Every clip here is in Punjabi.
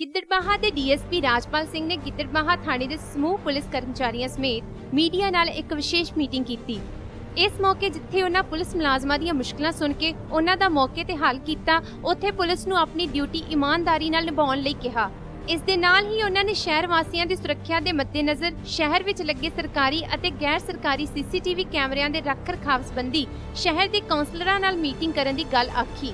ਗਿੱਦੜਬਾਹਾ ਦੇ ਡੀਐਸਪੀ ਰਾਜਪਾਲ ਸਿੰਘ ਨੇ ਗਿੱਦੜਬਾਹਾ ਥਾਣੇ ਦੇ ਸਮੂਹ ਪੁਲਿਸ ਕਰਮਚਾਰੀਆਂ ਸਮੇਤ ਮੀਡੀਆ ਨਾਲ ਇੱਕ ਵਿਸ਼ੇਸ਼ ਮੀਟਿੰਗ ਕੀਤੀ। ਇਸ ਮੌਕੇ ਜਿੱਥੇ ਉਹਨਾਂ ਪੁਲਿਸ ਮੁਲਾਜ਼ਮਾਂ ਦੀਆਂ ਮੁਸ਼ਕਲਾਂ ਸੁਣ ਕੇ ਉਹਨਾਂ ਦਾ ਮੌਕੇ ਤੇ ਹੱਲ ਕੀਤਾ, ਉੱਥੇ ਪੁਲਿਸ ਨੂੰ ਆਪਣੀ ਡਿਊਟੀ ਇਮਾਨਦਾਰੀ ਨਾਲ ਨਿਭਾਉਣ ਲਈ ਕਿਹਾ। ਇਸ ਦੇ ਨਾਲ ਹੀ ਉਹਨਾਂ ਨੇ ਸ਼ਹਿਰ ਵਾਸੀਆਂ ਦੀ ਸੁਰੱਖਿਆ ਦੇ ਮੱਦੇਨਜ਼ਰ ਸ਼ਹਿਰ ਵਿੱਚ ਲੱਗੇ ਸਰਕਾਰੀ ਅਤੇ ਗੈਰ ਸਰਕਾਰੀ ਸੀਸੀਟੀਵੀ ਕੈਮਰਿਆਂ ਦੇ ਰੱਖ ਰਖਾਵ ਸੰਬੰਧੀ ਸ਼ਹਿਰ ਦੇ ਕਾਉਂਸਲਰਾਂ ਨਾਲ ਮੀਟਿੰਗ ਕਰਨ ਦੀ ਗੱਲ ਆਖੀ।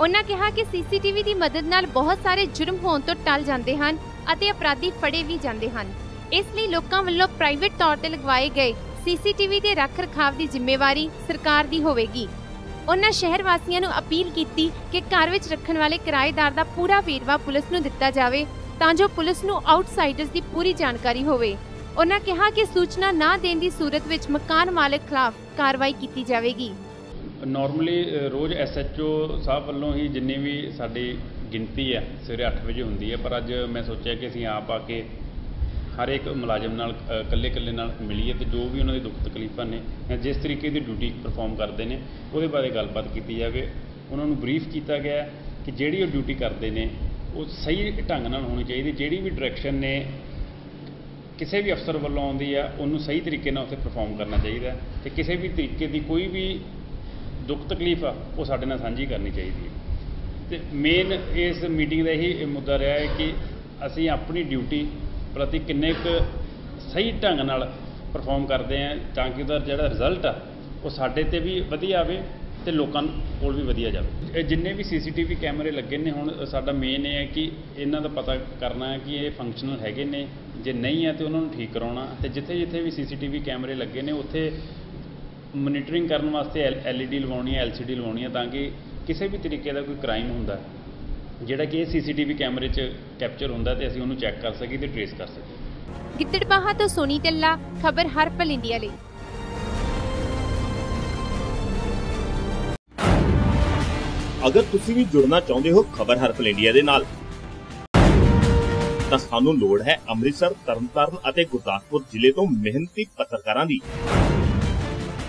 ਉਹਨਾਂ ਕਿਹਾ ਕਿ ਸੀਸੀਟੀਵੀ ਦੀ ਮਦਦ ਨਾਲ ਬਹੁਤ ਸਾਰੇ ਜੁਰਮ ਹੋਣ ਤੋਂ ਟਲ ਜਾਂਦੇ ਹਨ ਅਤੇ ਅਪਰਾਧੀ ਫੜੇ ਵੀ ਜਾਂਦੇ ਹਨ। ਇਸ ਲਈ ਲੋਕਾਂ ਵੱਲੋਂ ਪ੍ਰਾਈਵੇਟ ਤੌਰ ਤੇ ਲਗਵਾਏ ਗਏ ਸੀਸੀਟੀਵੀ ਦੇ ਰੱਖ ਰਖਾਵ ਦੀ ਜ਼ਿੰਮੇਵਾਰੀ ਸਰਕਾਰ ਦੀ ਹੋਵੇਗੀ। ਉਹਨਾਂ ਸ਼ਹਿਰ ਵਾਸੀਆਂ ਨੂੰ ਅਪੀਲ ਕੀਤੀ ਕਿ ਘਰ ਵਿੱਚ ਰੱਖਣ ਵਾਲੇ ਕਿਰਾਏਦਾਰ ਦਾ ਪੂਰਾ ਵੇਰਵਾ ਪੁਲਿਸ ਨੂੰ ਦਿੱਤਾ ਜਾਵੇ ਤਾਂ ਜੋ ਪੁਲਿਸ ਨੂੰ ਆਊਟਸਾਈਡਰਸ ਦੀ ਪੂਰੀ ਜਾਣਕਾਰੀ ਹੋਵੇ। ਉਹਨਾਂ ਕਿਹਾ ਕਿ ਸੂਚਨਾ ਨਾ ਦੇਣ ਦੀ ਸੂਰਤ ਵਿੱਚ ਮਕਾਨ ਮਾਲਕ ਖਿਲਾਫ ਕਾਰਵਾਈ ਕੀਤੀ ਜਾਵੇਗੀ। ਨਾਰਮਲੀ ਰੋਜ਼ ਐਸਐਚਓ ਸਾਹਿਬ ਵੱਲੋਂ ਹੀ ਜਿੰਨੀ ਵੀ ਸਾਡੀ ਗਿਣਤੀ ਹੈ, ਸਵੇਰੇ 8 ਵਜੇ ਹੁੰਦੀ ਹੈ, ਪਰ ਅੱਜ ਮੈਂ ਸੋਚਿਆ ਕਿ ਅਸੀਂ ਆਪ ਆ ਕੇ ਹਰ ਇੱਕ ਮੁਲਾਜ਼ਮ ਨਾਲ ਇਕੱਲੇ ਇਕੱਲੇ ਨਾਲ ਮਿਲੀਏ ਤੇ ਜੋ ਵੀ ਉਹਨਾਂ ਦੀ ਦੁੱਖ ਤਕਲੀਫਾਂ ਨੇ ਜਾਂ ਜਿਸ ਤਰੀਕੇ ਦੀ ਡਿਊਟੀ ਪਰਫਾਰਮ ਕਰਦੇ ਨੇ, ਉਹਦੇ ਬਾਰੇ ਗੱਲਬਾਤ ਕੀਤੀ ਜਾਵੇ। ਉਹਨਾਂ ਨੂੰ ਬਰੀਫ ਕੀਤਾ ਗਿਆ ਕਿ ਜਿਹੜੀ ਉਹ ਡਿਊਟੀ ਕਰਦੇ ਨੇ, ਉਹ ਸਹੀ ਢੰਗ ਨਾਲ ਹੋਣੀ ਚਾਹੀਦੀ। ਜਿਹੜੀ ਵੀ ਡਾਇਰੈਕਸ਼ਨ ਨੇ, ਕਿਸੇ ਵੀ ਅਫਸਰ ਵੱਲੋਂ ਆਉਂਦੀ ਆ, ਉਹਨੂੰ ਸਹੀ ਤਰੀਕੇ ਨਾਲ ਉੱਥੇ ਪਰਫਾਰਮ ਕਰਨਾ ਚਾਹੀਦਾ ਤੇ ਕਿਸੇ ਵੀ ਤਰੀਕੇ ਦੀ ਕੋਈ ਵੀ ਦੁੱਖ ਤਕਲੀਫ ਆ, ਉਹ ਸਾਡੇ ਨਾਲ ਸਾਂਝੀ ਕਰਨੀ ਚਾਹੀਦੀ ਹੈ। ਤੇ ਮੇਨ ਇਸ ਮੀਟਿੰਗ ਦਾ ਇਹੀ ਮੁੱਦਾ ਰਿਹਾ ਹੈ ਕਿ ਅਸੀਂ ਆਪਣੀ ਡਿਊਟੀ ਪ੍ਰਤੀ ਕਿੰਨੇ ਕੁ ਸਹੀ ਢੰਗ ਨਾਲ ਪਰਫਾਰਮ ਕਰਦੇ ਆ ਤਾਂ ਕਿ ਉਹਦਾ ਜਿਹੜਾ ਰਿਜ਼ਲਟ ਆ, ਉਹ ਸਾਡੇ ਤੇ ਵੀ ਵਧੀਆ ਆਵੇ ਤੇ ਲੋਕਾਂ ਕੋਲ ਵੀ ਵਧੀਆ ਜਾਵੇ। ਇਹ ਜਿੰਨੇ ਵੀ ਸੀਸੀਟੀਵੀ ਕੈਮਰੇ ਲੱਗੇ ਨੇ ਹੁਣ, ਸਾਡਾ ਮੇਨ ਇਹ ਹੈ ਕਿ ਇਹਨਾਂ ਦਾ ਪਤਾ ਕਰਨਾ ਹੈ ਕਿ ਇਹ ਫੰਕਸ਼ਨਲ ਹੈਗੇ ਨੇ, ਜੇ ਨਹੀਂ ਹੈ ਤੇ ਉਹਨਾਂ ਨੂੰ ਠੀਕ ਕਰਾਉਣਾ, ਤੇ ਜਿੱਥੇ ਜਿੱਥੇ ਵੀ ਸੀਸੀਟੀਵੀ ਕੈਮਰੇ ਲੱਗੇ ਨੇ, ਉੱਥੇ ਮੋਨੀਟਰਿੰਗ ਕਰਨ ਵਾਸਤੇ ਐਲਈਡੀ ਲਵਾਉਣੀ ਹੈ ਐਲਸੀਡੀ ਲਵਾਉਣੀ ਹੈ ਤਾਂ ਕਿ ਕਿਸੇ ਵੀ ਤਰੀਕੇ ਦਾ ਕੋਈ ਕ੍ਰਾਈਮ ਹੁੰਦਾ ਜਿਹੜਾ ਕਿ ਇਹ ਸੀਸੀਟੀਵੀ ਕੈਮਰੇ 'ਚ ਕੈਪਚਰ ਹੁੰਦਾ ਤੇ ਅਸੀਂ ਉਹਨੂੰ ਚੈੱਕ ਕਰ ਸਕੀਏ ਤੇ ਟ੍ਰੇਸ ਕਰ ਸਕੀਏ। ਗਿੱਦੜਬਾਹਾ ਤੋਂ ਸੋਨੀ ਟੱਲਾ ਖਬਰ ਹਰਪਲ ਇੰਡੀਆ ਲਈ। ਅਗਰ ਤੁਸੀਂ ਵੀ ਜੁੜਨਾ ਚਾਹੁੰਦੇ ਹੋ ਖਬਰ ਹਰਪਲ ਇੰਡੀਆ ਦੇ ਨਾਲ ਤਾਂ ਸਾਨੂੰ ਲੋੜ ਹੈ ਅੰਮ੍ਰਿਤਸਰ ਤਰਨਤਾਰਨ ਅਤੇ ਗੁਰਦਾਸਪੁਰ ਜ਼ਿਲ੍ਹੇ ਤੋਂ ਮਿਹਨਤੀ ਪੱਤਰਕਾਰਾਂ ਦੀ।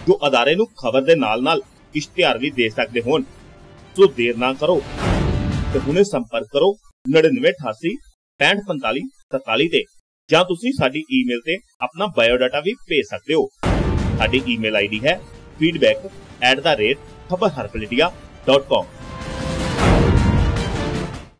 ਜੋ ਅਦਾਰੇ ਨੂੰ ਖਬਰ ਦੇ ਨਾਲ-ਨਾਲ ਇਸ਼ਤਿਹਾਰ ਵੀ ਦੇ ਸਕਦੇ ਹੋਣ। ਸੋ ਦੇਰ ਨਾ ਕਰੋ। ਤੇ ਹੁਣੇ ਸੰਪਰਕ ਕਰੋ 9988 6545 47 ਤੇ, ਜਾਂ ਤੁਸੀਂ ਸਾਡੀ ਈਮੇਲ ਤੇ ਆਪਣਾ ਬਾਇਓਡਾਟਾ ਵੀ ਭੇਜ ਸਕਦੇ ਹੋ। ਸਾਡੀ ਈਮੇਲ ਆਈਡੀ ਹੈ feedback@khabarharpaladia.com